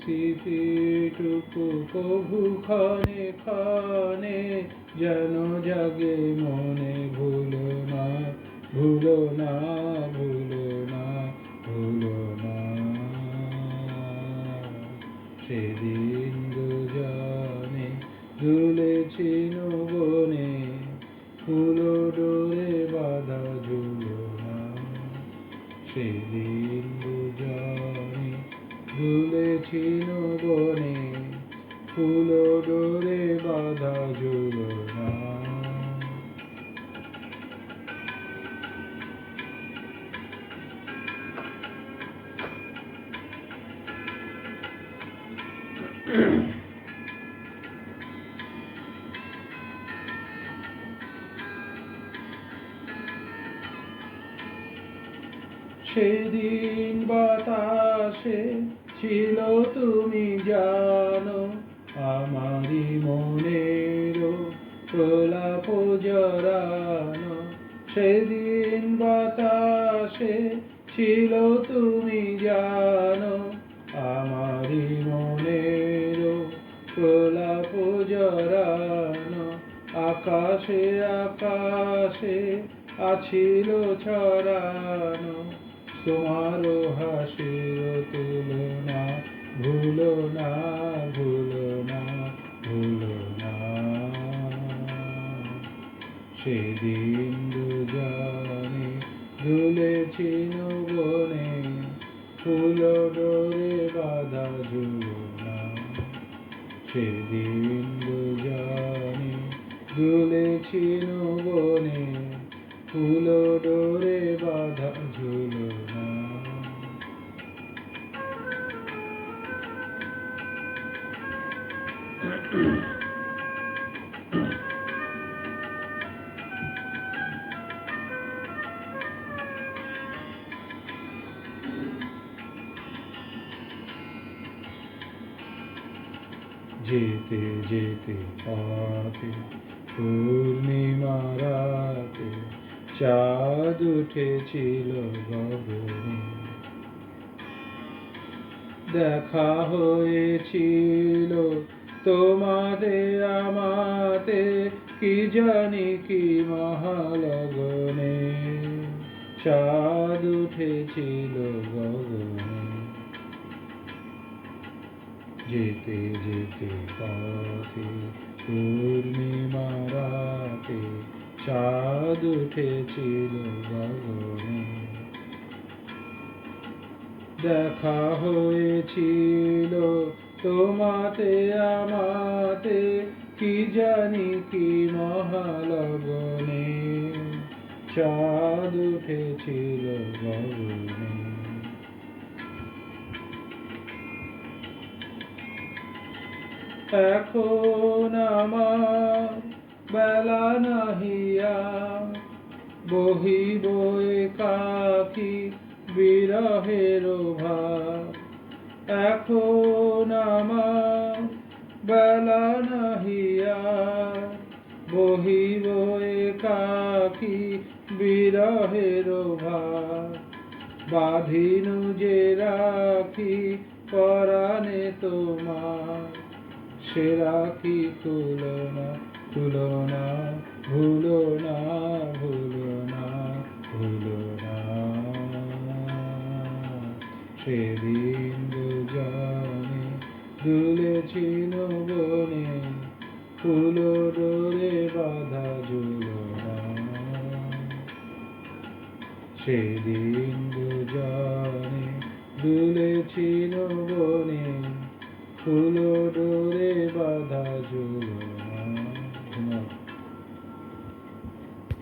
স্মৃতিটুকু কভু ক্ষণে ক্ষণে যেন জাগে মনে ভুলো না ভুলো না ভুলো না ভুলো না। সেদিন দুজনে দুলেছি বনে, ফুলো ডোরে বাধা ঝুলো না। সেদিন দুজনে দুলেছি বনে ফুল ডোরে বাধা ঝুলো সেদিন বাতাসে ছিল তুমি জানো, আমারই মনের প্রলাপ জরানো সেদিন বাতাসে ছিল তুমি জানো, আমারই মনের প্রলাপ জরানো আকাশে আকাশে আছিল ছড়ানো। তোমার হাসির তুলনা ভুলো না ভুলো না ভুলো না। সেদিন দুজনে দুলেছি বনে, ফুল ডোরে বাধা ঝুলো না সেদিন দুজনে দুলেছি বনে, ফুল ডোরে বাধা ঝুলো যেতে যেতে পথে পূর্ণিমা রাতে চাঁদ উঠেছিল গগনে। দেখা হয়েছিল তোমাতে আমাতে কি জানি কি মহালগনে? চাঁদ উঠেছিল গগনে যেতে যেতে পথে পূর্ণিমা রাতে চাঁদ উঠেছিল গগনে দেখা হয়েছিল তোমাতে, আমাতে, কি জানি কি মহালগনে চাঁদ উঠেছিল গগনে। এখন আমার বেলা নাহিয়া বহিব কাকি বিরহের ভাব এখন আমার, বেলা নাহিয়া বহিব কাকি বিরহের ভাব বাঁধিনু যে রাখি পরাণে তোমার। সেরা কি তুলনা তুলনা, ভুলো না ভুলো না ভুলো না। সেদিন দুলেছিল বনে, ফুলো ডোরে বাধা ঝুলো না সেদিন দুজনে দুলেছিল বনে, ফুল ডোরে বাধা ঝুলো